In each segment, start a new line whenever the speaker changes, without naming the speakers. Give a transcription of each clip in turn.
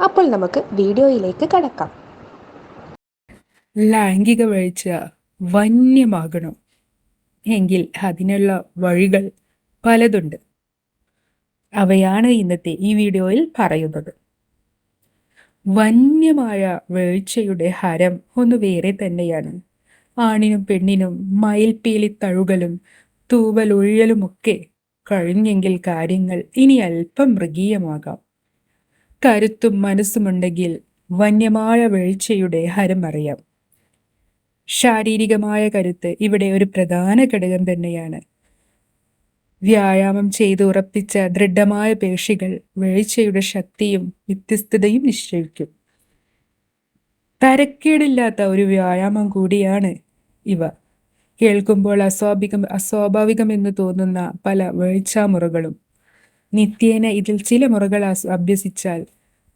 അപ്പോൾ നമുക്ക് വീഡിയോയിലേക്ക് കടക്കാം.
ലൈംഗിക വീഴ്ച വന്യമാകണം. എങ്കിൽ അതിനുള്ള വഴികൾ പലതുണ്ട്. അവയാണ് ഇന്നത്തെ ഈ വീഡിയോയിൽ പറയുന്നത്. വന്യമായ വീഴ്ചയുടെ ഹരം ഒന്ന് വേറെ തന്നെയാണ്. ആണിനും പെണ്ണിനും മയിൽപീലി തഴുകലും തൂവലൊഴിയലുമൊക്കെ കഴിഞ്ഞെങ്കിൽ കാര്യങ്ങൾ ഇനി അല്പം മൃഗീയമാകാം. കരുത്തും മനസ്സുമുണ്ടെങ്കിൽ വന്യമായ വീഴ്ചയുടെ ഹരം അറിയാം. ശാരീരികമായ കരുത്ത് ഇവിടെ ഒരു പ്രധാന ഘടകം തന്നെയാണ്. വ്യായാമം ചെയ്ത് ഉറപ്പിച്ച ദൃഢമായ പേശികൾ വീഴ്ചയുടെ ശക്തിയും വ്യത്യസ്തതയും നിശ്ചയിക്കും. തരക്കേടില്ലാത്ത ഒരു വ്യായാമം കൂടിയാണ് ഇവ. കേൾക്കുമ്പോൾ അസ്വാഭികം അസ്വാഭാവികമെന്ന് തോന്നുന്ന പല വീഴ്ചാമുറകളും. നിത്യേന ഇതിൽ ചില മുറകൾ അഭ്യസിച്ചാൽ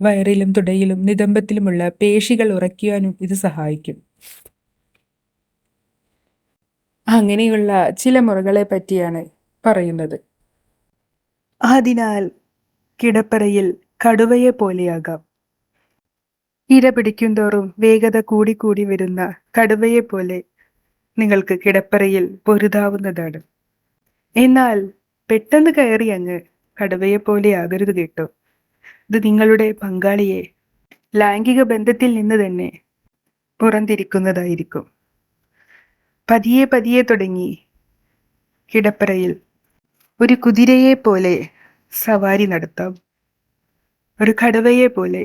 വയറിലും തുടയിലും നിതംബത്തിലുമുള്ള പേശികൾ ഉറയ്ക്കുവാനും ഇത് സഹായിക്കും. അങ്ങനെയുള്ള ചില മുറകളെ പറ്റിയാണ് പറയുന്നത്. അതിനാൽ കിടപ്പറയിൽ കടുവയെ പോലെയാകാം. ഇര പിടിക്കുന്തോറും വേഗത കൂടിക്കൂടി വരുന്ന കടുവയെ പോലെ നിങ്ങൾക്ക് കിടപ്പറയിൽ പൊരുതാവുന്നതാണ്. എന്നാൽ പെട്ടെന്ന് കയറി അങ്ങ് കടുവയെ പോലെ ആകരുത് കേട്ടോ. ഇത് നിങ്ങളുടെ പങ്കാളിയെ ലൈംഗിക ബന്ധത്തിൽ നിന്ന് തന്നെ പുറന്തിരിക്കുന്നതായിരിക്കും. പതിയെ പതിയെ തുടങ്ങി കിടപ്പറയിൽ ഒരു കുതിരയെ പോലെ സവാരി നടത്താം. ഒരു കടുവയെ പോലെ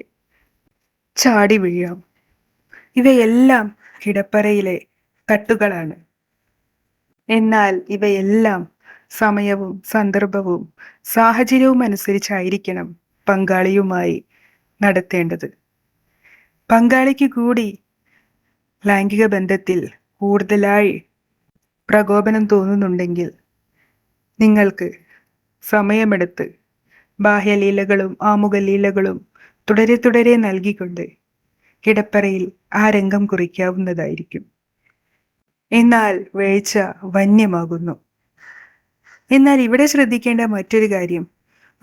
ചാടി വീഴാം. ഇവയെല്ലാം കിടപ്പറയിലെ തട്ടുകളാണ്. എന്നാൽ ഇവയെല്ലാം സമയവും സന്ദർഭവും സാഹചര്യവും അനുസരിച്ചായിരിക്കണം പങ്കാളിയുമായി നടത്തേണ്ടത്. പങ്കാളിക്ക് കൂടി ലൈംഗിക ബന്ധത്തിൽ കൂടുതലായി പ്രകോപനം തോന്നുന്നുണ്ടെങ്കിൽ നിങ്ങൾക്ക് സമയമെടുത്ത് ബാഹ്യലീലകളും ആമുഖലീലകളും തുടരെ തുടരെ നൽകിക്കൊണ്ട് കിടപ്പറയിൽ ആ രംഗം കുറിക്കാവുന്നതായിരിക്കും. എന്നാൽ വേഴ്ച വന്യമാകുന്നു. എന്നാൽ ഇവിടെ ശ്രദ്ധിക്കേണ്ട മറ്റൊരു കാര്യം.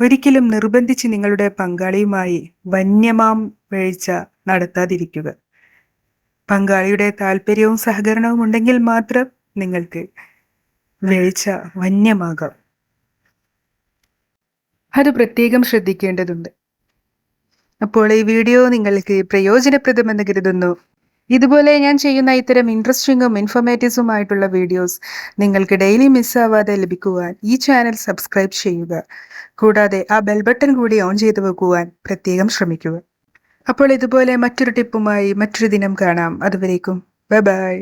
ഒരിക്കലും നിർബന്ധിച്ച് നിങ്ങളുടെ പങ്കാളിയുമായി വന്യമാം വീഴ്ച നടത്താതിരിക്കുക. പങ്കാളിയുടെ താല്പര്യവും സഹകരണവും ഉണ്ടെങ്കിൽ മാത്രം നിങ്ങൾക്ക് വീഴ്ച വന്യമാകാം. അത് പ്രത്യേകം ശ്രദ്ധിക്കേണ്ടതുണ്ട്. അപ്പോൾ ഈ വീഡിയോ നിങ്ങൾക്ക് പ്രയോജനപ്രദമെന്ന് കരുതുന്നു. ഇതുപോലെ ഞാൻ ചെയ്യുന്ന ഇത്തരം ഇൻട്രസ്റ്റിംഗും ഇൻഫോർമേറ്റീവ്സുമായിട്ടുള്ള വീഡിയോസ് നിങ്ങൾക്ക് ഡെയിലി മിസ്സാവാതെ ലഭിക്കുവാൻ ഈ ചാനൽ സബ്സ്ക്രൈബ് ചെയ്യുക. കൂടാതെ ആ ബെൽ ബട്ടൺ കൂടി ഓൺ ചെയ്തു വെക്കുവാൻ പ്രത്യേകം ശ്രമിക്കുക. അപ്പോൾ ഇതുപോലെ മറ്റൊരു ടിപ്പുമായി മറ്റൊരു ദിനം കാണാം. അതുവരേക്കും. Bye bye